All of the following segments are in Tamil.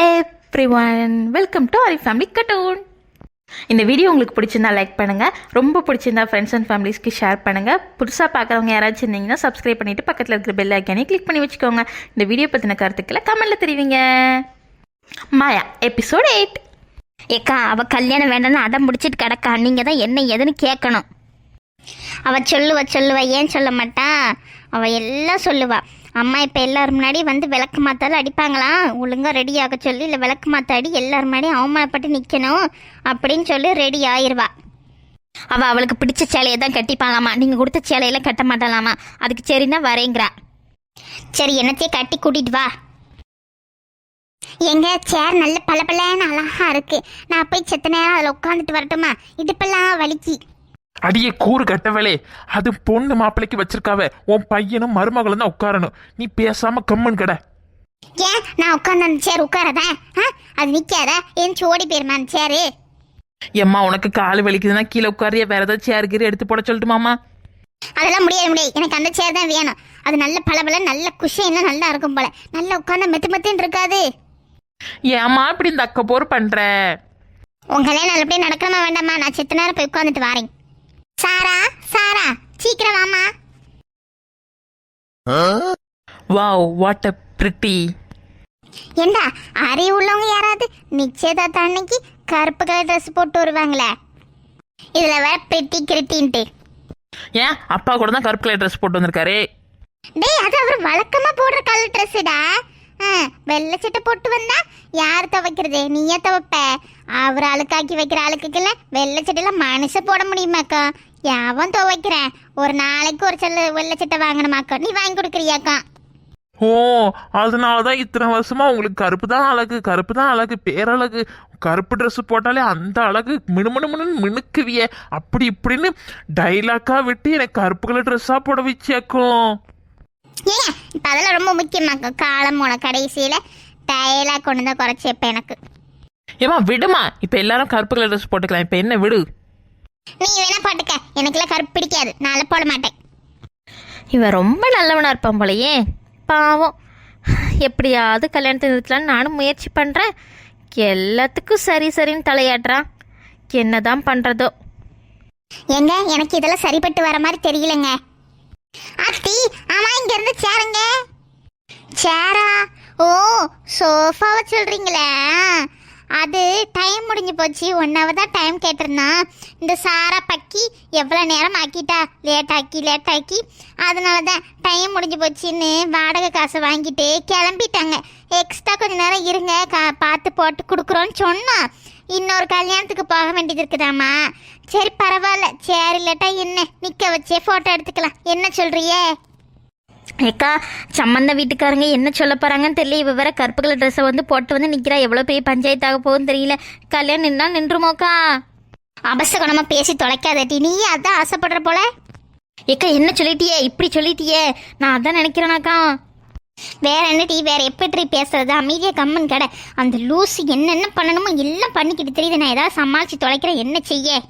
Everyone welcome to Hari family cartoon இந்த வீடியோ உங்களுக்கு பிடிச்சிருந்தா லைக் பண்ணுங்க. ரொம்ப பிடிச்சிருந்தா ஃப்ரெண்ட்ஸ் அண்ட் ஃபேமிலிஸ்க்கு ஷேர் பண்ணுங்கள் புதுசாக பார்க்குறவங்க யாராச்சும் இருந்தீங்கன்னா சப்ஸ்கிரைப் பண்ணிட்டு பக்கத்தில் இருக்கிற பெல் ஐக்கானே கிளிக் பண்ணி வச்சுக்கோங்க. இந்த வீடியோ பற்றின கருத்துக்களை கமெண்ட்ல தெரிவிங்க. மாயா எபிசோட் எயிட் ஏக்கா அவள் கல்யாணம் வேண்டாம்னு அடம் பிடிச்சிட்டு கிடக்கா? நீங்கள் தான் என்ன ஏதுன்னு கேட்கணும் அவள் சொல்லுவா சொல்லுவா. ஏன் சொல்ல மாட்டா? அவள் எல்லாம் சொல்லுவாள் அம்மா இப்போ எல்லாரும் முன்னாடி வந்து விளக்கு மாத்தாலும் அடிப்பாங்களாம் ஒழுங்காக ரெடி ஆக சொல்லி இல்லை விளக்கு மாற்ற அடி எல்லாரும் முன்னாடி அவமானப்பட்டு நிற்கணும் அப்படின்னு சொல்லி ரெடி ஆயிடுவா அவள் அவளுக்கு பிடிச்ச சேலையை தான் கட்டிப்பாளாமா. நீங்கள் கொடுத்த சேலையெல்லாம் கட்ட மாட்டாளாமா. அதுக்கு சரின்னா வரேங்கிறா. சரி என்னத்தையே கட்டி கூட்டிட்டு வா. எங்க சேர் நல்ல பளபளன்னு அழகா இருக்கு. நான் போய் செத்த நேரம் அதில் உட்காந்துட்டு வரட்டுமா? இடுப்பெல்லாம் வலிக்கு. அடியே கூறு கட்டவளே. அது பொண்ணு மாப்பிள்ளைக்கு வச்சிருக்காவ. உன் பையனும் மருமகளும் தான் உட்காரணும். நீ பேசாம கம்மன் கடை. ஏன்? நான் உட்காந்து அந்த சேர் உட்காரதா? ஆ? அது நிக்காதா. என் ஓடி போயிருமா அந்த சேரு எம்மா உனக்கு கால் வலிக்குதுன்னா கீழே உட்காரியா வேற ஏதாவது சேர் கீரை எடுத்து போட சொல்லட்டுமாமா அதெல்லாம் முடியாது முடியாது. எனக்கு அந்த சேர் தான் வேணும். அது நல்ல பளபள நல்ல குஷன் நல்லா இருக்கும் போல. நல்லா உட்காந்து மெத்து மெத்துன்னு இருக்காது. ஏம்மா இப்படி இந்த அக்க போர் பண்ற? உன் கல்யாணம் நல்லபடியா நடக்கணுமா வேண்டாமா? நான் செத்த நேரம் போய் உட்காந்துட்டு வரேன். சாரா சாரா சீக்கிரம் வாமா வாவ் வாட் அ பிரிட்டி. ஏண்டா அறிவு உள்ளவங்க யாராவது நிச்சயதார்த்த அன்னைக்கு கருப்பு கலர் ட்ரெஸ் போட்டு வருவாங்களே? இதுல வேற பெட்டி கிருட்டின்ட்டு. ஏன்? அப்பா கூட தான் கருப்பு கலர் ட்ரெஸ் போட்டு வந்திருக்காரு. டேய் அது அவர் வழக்கமா போடுற கலர் ட்ரெஸ்ஸுடா வெள்ளை சட்டை போட்டு வந்தா யார் துவைக்கிறது? நீயே துவைப்ப. அவர் அழுக்காக்கி வைக்கிற அழுக்குக்குல வெள்ளை சட்டையில மனுஷ போட முடியுமாக்கா? யாவும் துவைக்கிறேன் ஒரு நாளைக்கு ஒரு சில வெள்ளை சட்டை வாங்கணுமாக்கா? நீ வாங்கி கொடுக்குறியாக்கா? ஓ அதனாலதான் இத்தனை வருஷமா உங்களுக்கு கருப்பு தான் அழகு கருப்பு தான் அழகு பேரழகு. கருப்பு ட்ரெஸ் போட்டாலே அந்த அழகு மினுமினு மினுக்குவிய. அப்படி இப்படின்னு டைலாக்கா விட்டு எனக்கு கருப்பு கலர் ட்ரெஸ்ஸா போட வச்சியாக்கும் ஏன் இப்ப அதெல்லாம் ரொம்ப முக்கியமாக்கா காலம் போன கடைசியில டயலாக் கொண்டு தான் குறைச்சி இப்ப எனக்கு. ஏமா விடுமா. இப்ப எல்லாரும் கருப்பு கலர் ட்ரெஸ் போட்டுக்கலாம். இப்ப என்ன விடு. நீ வேணா போட்டுக்க எனக்குலாம் கருப்பு பிடிக்காது. நான் போட மாட்டேன். இவன் ரொம்ப நல்லவனா இருப்பான் போலயே. பாவம். எப்படியாவது கல்யாணத்தை நிறுத்தலான்னு நானும் முயற்சி பண்ணுறேன் எல்லாத்துக்கும் சரி சரின்னு தலையாட்டுறான் என்னதான் பண்ணுறதோ எங்க? எனக்கு இதெல்லாம் சரிப்பட்டு வர மாதிரி தெரியலங்க. அத்தி ஆமா இங்க இருந்து சேருங்க. சேரா? ஓ சோஃபாவை சொல்றீங்களே அது டைம் முடிஞ்சு போச்சு. ஒன் ஹவர் தான் டைம் கேட்டிருந்தான் இந்த சாரா பக்கி எவ்வளோ நேரம் ஆக்கிட்டா? லேட் ஆக்கி லேட் ஆக்கி. அதனால தான் டைம் முடிஞ்சு போச்சுன்னு வாடகை காசை வாங்கிட்டு கிளம்பிட்டாங்க. எக்ஸ்ட்ரா கொஞ்சம் நேரம் இருங்க. கா பார்த்து போட்டு கொடுக்குறோன்னு சொன்னான் இன்னொரு கல்யாணத்துக்கு போக வேண்டியது இருக்குதாம்மா? சரி பரவாயில்ல. சேர் இல்லாட்டா என்ன? நிற்க வச்சே ஃபோட்டோ எடுத்துக்கலாம். என்ன சொல்றியே? ஏக்கா சம்மந்த வீட்டுக்காரங்க என்ன சொல்ல போகிறாங்கன்னு தெரியல. இவ வேற கருப்பு கலர் ட்ரெஸ்ஸை வந்து போட்டு வந்து நிற்கிறா எவ்வளோ பெரிய பஞ்சாயத்தாக போகுதுன்னு தெரியல. கல்யாணம் நின்னா நின்றுமோக்கா? அபசகுணமா பேசி தொலைக்காதட்டி நீ அதான் ஆசைப்படுற போல? ஏக்கா என்ன சொல்லிட்டியே? இப்படி சொல்லிட்டியே? நான் அதான் நினைக்கிறேனாக்கா. வேற என்ன டீ வேற எப்படி பேசுறது? அமைதியாக கம்மன் கடை. அந்த லூசு என்னென்ன பண்ணணுமோ எல்லாம் பண்ணிக்கிட்டு தெரியுது. நான் ஏதாவது சமாளிச்சு தொலைக்கிறேன். என்ன செய்ய?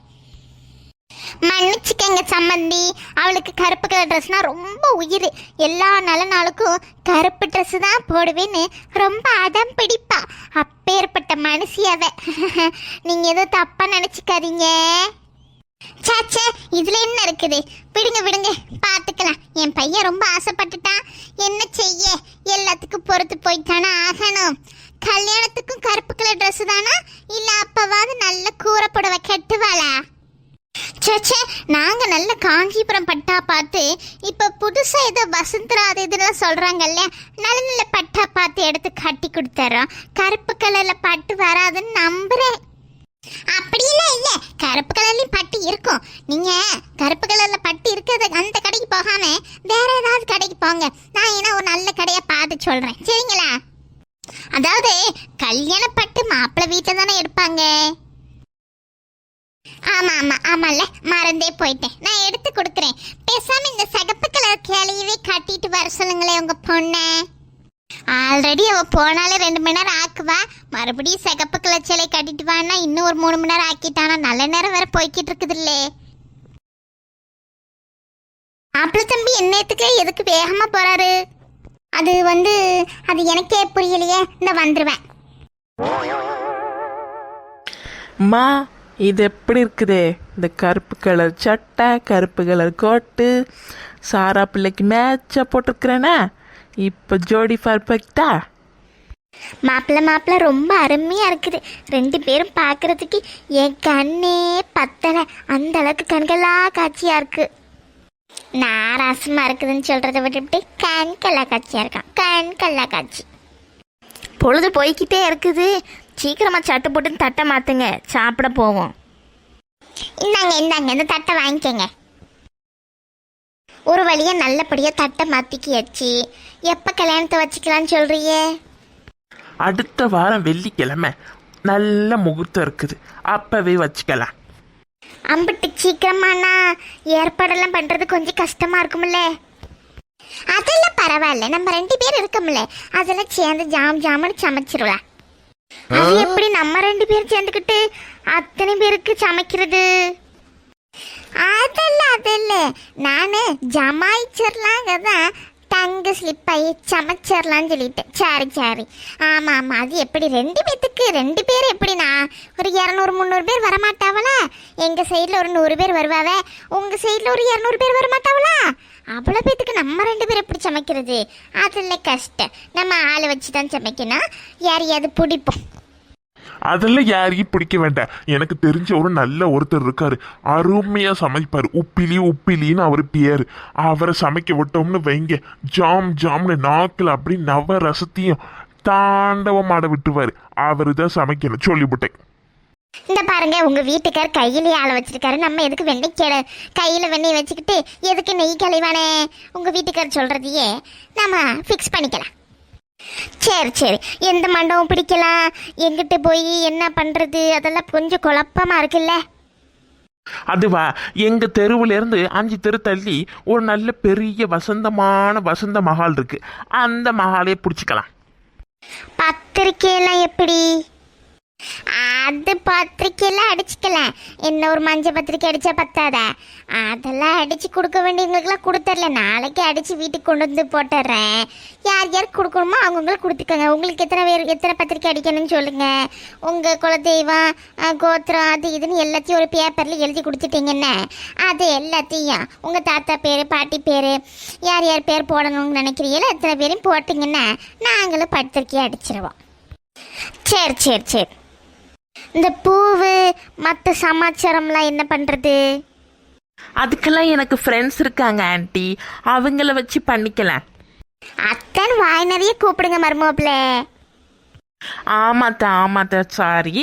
மன்னிச்சுக்கங்க சம்மந்தி. அவளுக்கு கருப்பு கலர் ட்ரெஸ்னால் ரொம்ப உயிர். எல்லா நல்ல நாளுக்கும் கருப்பு ட்ரெஸ்ஸு தான் போடுவேன்னு ரொம்ப அடம் பிடிப்பா. அப்பேற்பட்ட மனுஷி நீங்கள் நீங்க எதுவும் தப்பா நினச்சிக்காதீங்க. சாச்சே இதுல என்ன இருக்குது? விடுங்க விடுங்க பாத்துக்கலாம் என் பையன் ரொம்ப ஆசைப்பட்டுட்டான். என்ன செய்ய? எல்லாத்துக்கும் பொறுத்து போய்த்தானே ஆகணும். கல்யாணத்துக்கும் கருப்பு கலர் ட்ரெஸ் தானா? இல்ல அப்பவாவது நல்ல கூரை புடவை கட்டுவாளா? சேச்சே நாங்க நல்ல காஞ்சிபுரம் பட்டா பார்த்து இப்ப புதுசா ஏதோ வசந்தரா அது இதெல்லாம் சொல்றாங்கல்ல நல்ல நல்ல பட்டா பார்த்து எடுத்து கட்டி கொடுத்துறோம். கருப்பு கலர்ல பட்டு வராதுன்னு நம்புறேன். அப்படியெல்லாம் இல்ல. கருப்பு கலர்லயும் பட்டு இருக்கும். நீங்க கருப்பு கலர்ல பட்டு இருக்கிறது அந்த கடைக்கு போகாம வேற ஏதாவது கடைக்கு போங்க. நான் ஏன்னா ஒரு நல்ல கடையா பார்த்து சொல்றேன். சரிங்களா? அதாவது கல்யாண பட்டு மாப்பிள்ளை வீட்டில் தானே எடுப்பாங்க? ஆமா ஆமா ஆமால மறந்தே போயிட்டேன். நான் எடுத்து கொடுக்குறேன். பேசாம இந்த சிகப்பு கலர் கேளையவே கட்டிட்டு வர சொல்லுங்களேன் உங்க பொண்ணை. ஆல்ரெடி அவ போனாலே ரெண்டு மணி நேரம் ஆக்குவா. மறுபடியும் சிகப்பு கலர் சேலை கட்டிட்டு இன்னும் ஒரு மூணு மணி நேரம் ஆக்கிட்டானா? நல்ல நேரம் வேற போய்கிட்டு இருக்குது இல்லே மாப்பிள்ளை தம்பி என்னத்துக்கு? எதுக்கு வேகமா போறாரு? அது வந்து அது எனக்கே புரியலையே. இந்த வந்துருவேன். மா இது எப்படி இருக்குதே? இந்த கருப்பு கலர் சட்டை கருப்பு கலர் கோட்டு சாரா பிள்ளைக்கு மேட்சாக போட்டிருக்கிறேனே? இப்போ ஜோடி பர்ஃபெக்டா மாப்பிள்ள மாப்பிள்ள ரொம்ப அருமையா இருக்குது. ரெண்டு பேரும் பாக்குறதுக்கு என் கண்ணே பத்தலை. அந்த அளவுக்கு கண்களா காட்சியா இருக்கு. நாராசமா இருக்குதுன்னு சொல்றதை விட்டுவிட்டு கண்கல்லா காட்சியா இருக்கான். கண்கல்லா காட்சி. பொழுது போய்கிட்டே இருக்குது. சீக்கிரமாக சட்டு போட்டு தட்டை மாற்றுங்க சாப்பிட போவோம். இந்தாங்க இந்தாங்க இந்த தட்டை வாங்கிக்கோங்க. ஒரு வழியா நல்லபடியா தட்டை மாத்திக்கியாச்சு. எப்ப கல்யாணத்தை வச்சுக்கலாம்னு சொல்றியே அடுத்த வாரம் வெள்ளிக்கிழமை நல்ல முகூர்த்தம் இருக்குது. அப்பவே வச்சுக்கலாம். அம்பிட்டு சீக்கிரமானா ஏற்பாடெல்லாம் பண்றது கொஞ்சம் கஷ்டமா இருக்கும்ல. அதெல்லாம் பரவாயில்ல. நம்ம ரெண்டு பேர் இருக்கோம்ல. அதெல்லாம் சேர்ந்து ஜாம் ஜாமுன்னு சமைச்சிருவலாம் அது எப்படி நம்ம ரெண்டு பேரும் சேர்ந்துக்கிட்டு அத்தனை பேருக்கு சமைக்கிறது? அதெல்லாம் அதெல்லாம். நானு ஜமாய்ச்சிடலாங்க தான் டங்கு ஸ்லிப் ஆகி சமைச்சிடலான்னு சாரி சரி சரி. ஆமாம் ஆமாம் அது எப்படி ரெண்டு பேத்துக்கு ரெண்டு பேர் எப்படிண்ணா ஒரு இரநூறு முந்நூறு பேர் வரமாட்டாவளா? எங்கள் சைடில் ஒரு நூறு பேர் வருவாவ? உங்கள் சைடில் ஒரு இரநூறு பேர் வரமாட்டாவளா? அவ்வளோ பேத்துக்கு நம்ம ரெண்டு பேர் எப்படி சமைக்கிறது? அதில் கஷ்டம். நம்ம ஆளை வச்சு தான் சமைக்கணும். யாரையாவது பிடிப்போம். அதெல்லாம் யாரையும் பிடிக்க வேண்டாம். எனக்கு தெரிஞ்ச ஒரு நல்ல ஒருத்தர் இருக்காரு. அருமையாக சமைப்பார். உப்பிலி உப்பிலின்னு அவர் பேர். அவரை சமைக்க விட்டோம்னு வைங்க. ஜாம் ஜாம்னு நாக்கில் அப்படி நவ ரசத்தையும் தாண்டவமாட விட்டுவாரு அவர் தான் சமைக்கணும். சொல்லிவிட்டேன் இந்த பாருங்க உங்க வீட்டுக்கார் கையிலேயே ஆளை வச்சிருக்காரு. நம்ம எதுக்கு வெண்ணெய் கேட கையில வெண்ணெய் வச்சுக்கிட்டு எதுக்கு நெய் கலைவானே உங்க வீட்டுக்கார் சொல்றதையே நம்ம ஃபிக்ஸ் பண்ணிக்கலாம். சரி சரி. எந்த மண்டபம் பிடிக்கலாம்? எங்கிட்டு போய் என்ன பண்றது? அதெல்லாம் கொஞ்சம் குழப்பமா இருக்குல்ல. அதுவா எங்க தெருவுல இருந்து அஞ்சு தெரு தள்ளி ஒரு நல்ல பெரிய வசந்தமான வசந்த மஹால் இருக்கு. அந்த மஹாலே பிடிச்சிக்கலாம். பத்திரிக்கையெல்லாம் எப்படி? அது பத்திரிக்கையெல்லாம் அடிச்சுக்கலாம் என்ன ஒரு மஞ்சள் பத்திரிக்கை அடிச்சா பத்தாதா? அதெல்லாம் அடிச்சு கொடுக்க வேண்டியவங்களுக்குலாம் கொடுத்துர்ல. நாளைக்கு அடிச்சு வீட்டுக்கு கொண்டு வந்து போட்டுடுறேன் யார் யார் கொடுக்கணுமோ அவங்கவுங்களுக்கு கொடுத்துக்கோங்க. உங்களுக்கு எத்தனை பேர் எத்தனை பத்திரிக்கை அடிக்கணும்னு சொல்லுங்க. உங்க குலதெய்வம் கோத்திரம் அது இதுன்னு எல்லாத்தையும் ஒரு பேப்பர்ல எழுதி கொடுத்துட்டீங்கன்னு அது எல்லாத்தையும். உங்க தாத்தா பேர் பாட்டி பேர் யார் யார் பேர் போடணும்னு நினைக்கிறீங்களோ எத்தனை பேரையும் போட்டிங்கன்னா நாங்களும் பத்திரிக்கையை அடிச்சிருவோம். சரி சரி சரி. இந்த பூவு மற்ற சமாச்சாரம்லாம் என்ன பண்ணுறது அதுக்கெல்லாம் எனக்கு ஃப்ரெண்ட்ஸ் இருக்காங்க ஆன்ட்டி அவங்கள வச்சு பண்ணிக்கலாம். அத்தன் வாய் நிறைய கூப்பிடுங்க மருமோப்பில் ஆமாத்தா ஆமாத்தா சாரி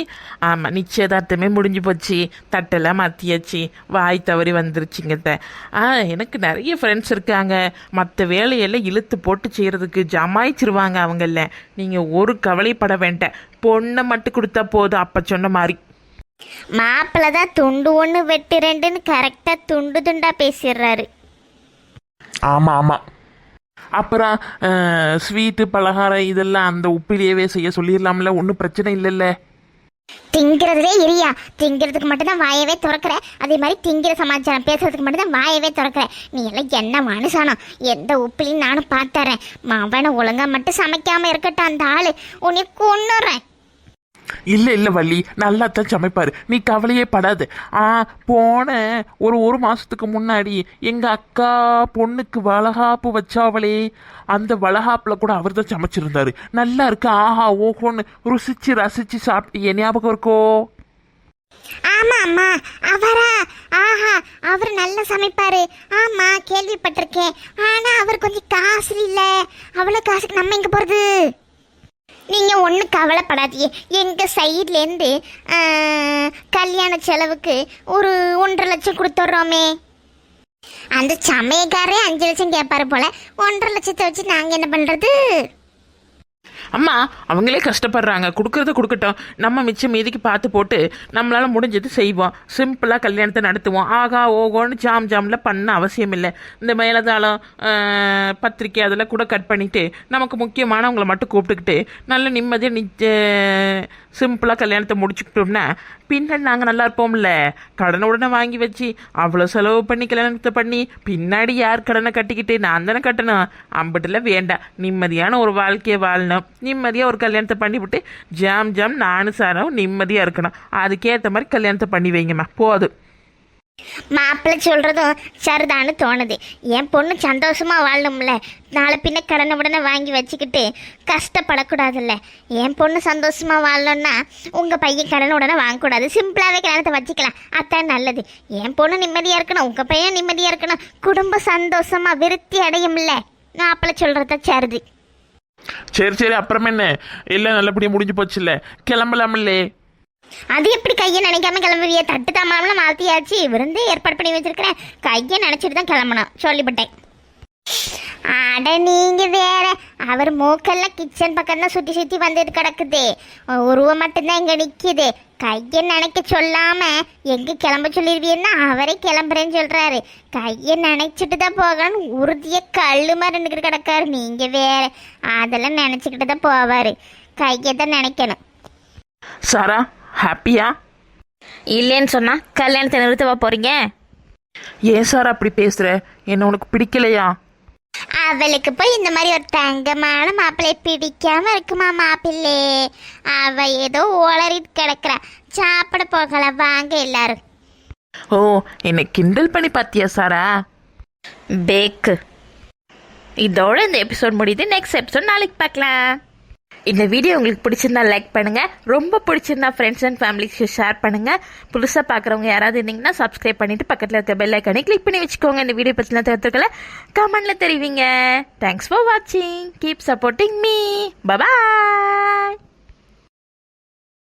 ஆமாம் நிச்சயதார்த்தமே முடிஞ்சு போச்சு. தட்டெல்லாம் மாற்றியாச்சு வாய் தவறி வந்துருச்சுங்கத்த ஆ எனக்கு நிறைய ஃப்ரெண்ட்ஸ் இருக்காங்க. மற்ற வேலையெல்லாம் இழுத்து போட்டு செய்கிறதுக்கு ஜமாய்ச்சிருவாங்க அவங்கள நீங்கள் ஒரு கவலைப்பட வேண்டாம். பொண்ணை மட்டும் கொடுத்தா போதும் அப்போ சொன்ன மாதிரி. மாப்பிள்ளை தான் துண்டு ஒன்று வெட்டு ரெண்டுன்னு கரெக்டாக துண்டு துண்டாக பேசிடுறாரு. ஆமா ஆமா. அப்புறம் ஸ்வீட்டு பலகாரம் இதெல்லாம் அந்த உப்பிலேயே செய்ய சொல்லிடலாம்ல. ஒன்றும் பிரச்சனை இல்லைல்ல. திங்கிறதுலே இரியா. திங்கிறதுக்கு மட்டும்தான் வாயவே திறக்கிற. அதே மாதிரி திங்கிற சமாச்சாரம் பேசுறதுக்கு மட்டும்தான் வாயவே திறக்கிற. நீ எல்லாம் என்ன மனுஷானோ? எந்த உப்பிலையும் நானும் பார்த்துறேன். மவனை ஒழுங்கா மட்டும் சமைக்காமல் இருக்கட்டும் அந்த ஆளு. உன்னை கொண்டுறேன் இல்லை இல்லை வள்ளி நல்லா தான் சமைப்பாரு. நீ கவலையே படாது. ஆ போன ஒரு ஒரு மாசத்துக்கு முன்னாடி எங்க அக்கா பொண்ணுக்கு வளகாப்பு வச்சாவளே அந்த வளகாப்பில் கூட அவர் தான் சமைச்சிருந்தாரு. நல்லா இருக்கு. ஆஹா ஓஹோன்னு ருசிச்சு ரசிச்சு சாப்பிட்டு ஞாபகம் இருக்கோ? ஆமா அம்மா. அவரா? ஆஹா அவர் நல்லா சமைப்பாரு. ஆமா கேள்விப்பட்டிருக்கேன். ஆனா அவர் கொஞ்சம் காசு இல்ல. அவ்வளவு காசுக்கு நம்ம எங்க போறது? நீங்கள் ஒன்றும் கவலைப்படாதீங்க. எங்கள் சைட்லேருந்து கல்யாண செலவுக்கு ஒரு ஒன்றரை லட்சம் கொடுத்துட்றோமே அந்த சமயக்காரே அஞ்சு லட்சம் கேட்பாரு போல. ஒன்றரை லட்சத்தை வச்சு நாங்கள் என்ன பண்ணுறது அம்மா அவங்களே கஷ்டப்படுறாங்க. கொடுக்கறத கொடுக்கட்டும். நம்ம மிச்சம் மீதிக்கு பார்த்து போட்டு நம்மளால் முடிஞ்சது செய்வோம். சிம்பிளாக கல்யாணத்தை நடத்துவோம். ஆகா ஓகோன்னு ஜாம் ஜாமில் பண்ண அவசியம் இல்லை. இந்த மேலதாளம் பத்திரிக்கை அதெல்லாம் கூட கட் பண்ணிவிட்டு நமக்கு முக்கியமானவங்களை மட்டும் கூப்பிட்டுக்கிட்டு நல்ல நிம்மதியாக நிச்ச சிம்பிளாக கல்யாணத்தை முடிச்சுக்கிட்டோம்னா பின்னாடி நாங்கள் நல்லா இருப்போம்ல. கடனை உடனே வாங்கி வச்சு அவ்வளோ செலவு பண்ணி கல்யாணத்தை பண்ணி பின்னாடி யார் கடனை கட்டிக்கிட்டு நான் தானே கட்டணும்? அம்பட்டில் வேண்டாம் நிம்மதியான ஒரு வாழ்க்கையை வாழணும். நிம்மதியாக ஒரு கல்யாணத்தை பண்ணிவிட்டு ஜாம் ஜாம் நானும் சாரம் நிம்மதியாக இருக்கணும். அதுக்கேற்ற மாதிரி கல்யாணத்தை பண்ணி வைங்கம்மா. போதும். மாப்பிள்ளை சொல்கிறதும் சரிதான்னு தோணுது. என் பொண்ணு சந்தோஷமாக வாழணும்ல. நாளை பின்ன கடனை உடனே வாங்கி வச்சுக்கிட்டு கஷ்டப்படக்கூடாதுல்ல. என் பொண்ணு சந்தோஷமாக வாழணும்னா உங்கள் பையன் கடனை உடனே வாங்கக்கூடாது. சிம்பிளாகவே கல்யாணத்தை வச்சுக்கலாம். அதான் நல்லது. என் பொண்ணு நிம்மதியாக இருக்கணும். உங்கள் பையன் நிம்மதியாக இருக்கணும். குடும்பம் சந்தோஷமாக விருத்தி அடையும்ல. மாப்பிள்ளை சொல்கிறத சருது. சரி சரி. அப்புறம் என்ன எல்லாம் நல்லபடியாக முடிஞ்சு போச்சுல்ல. கிளம்பலாமில்லே அது எப்படி கையை நினைக்காம கிளம்புவிய? தட்டு தாமலாம் மாத்தியாச்சு. விருந்தே ஏற்பாடு பண்ணி வச்சிருக்கிறேன். கையை நினைச்சிட்டு தான் கிளம்பணும். சொல்லிவிட்டேன். அட நீங்க வேற. அவர் மூக்கெல்லாம் கிச்சன் பக்கம் தான் சுத்தி சுத்தி வந்துட்டு கிடக்குது. உருவம் மட்டும்தான் இங்கே நிற்கிது கையை நினைக்க சொல்லாம எங்க கிளம்ப சொல்லிருவீன்னா அவரே கிளம்புறேன்னு சொல்றாரு. கையை நினைச்சிட்டு தான் போகணும்னு உறுதிய கல்லு மாதிரி கிடக்காரு. நீங்க வேற. அதெல்லாம் நினச்சிக்கிட்டு தான் போவாரு. கையை தான் நினைக்கணும். சாரா ஹாப்பியா? இல்லைன்னு சொன்னால் கல்யாணத்தை நிறுத்தவா போகிறீங்க ஏன் சார் அப்படி பேசுகிற என்ன உனக்கு பிடிக்கலையா? அவளுக்கு போய் இந்த மாதிரி ஒரு தங்கமான மாப்பிள்ளை பிடிக்காம இருக்குமா மாப்பிள்ளை? அவ ஏதோ ஓளறிட்டு கிடக்குறா. சாப்பிட போகலாம் வாங்க எல்லாரும். ஓ என்னை கிண்டல் பண்ணி பார்த்தியா சாரா? பேக்கு. இதோட இந்த எபிசோட் முடியுது. நெக்ஸ்ட் எபிசோட் நாளைக்கு பார்க்கலாம். இந்த வீடியோ உங்களுக்கு பிடிச்சிருந்தா லைக் பண்ணுங்க. ரொம்ப பிடிச்சிருந்தா ஃப்ரெண்ட்ஸ் அண்ட் ஃபேமிலிக்கு ஷேர் பண்ணுங்க. புதுசாக பார்க்குறவங்க யாராவது இருந்தீங்கன்னா சப்ஸ்கிரைப் பண்ணிட்டு பக்கத்தில் இருக்க பெல் ஐக்கானே கிளிக் பண்ணி வச்சுக்கோங்க. இந்த வீடியோ பற்றின கருத்துக்களை கமெண்ட்ல தெரிவிங்க. தேங்க்ஸ் ஃபார் வாட்சிங் keep supporting me bye bye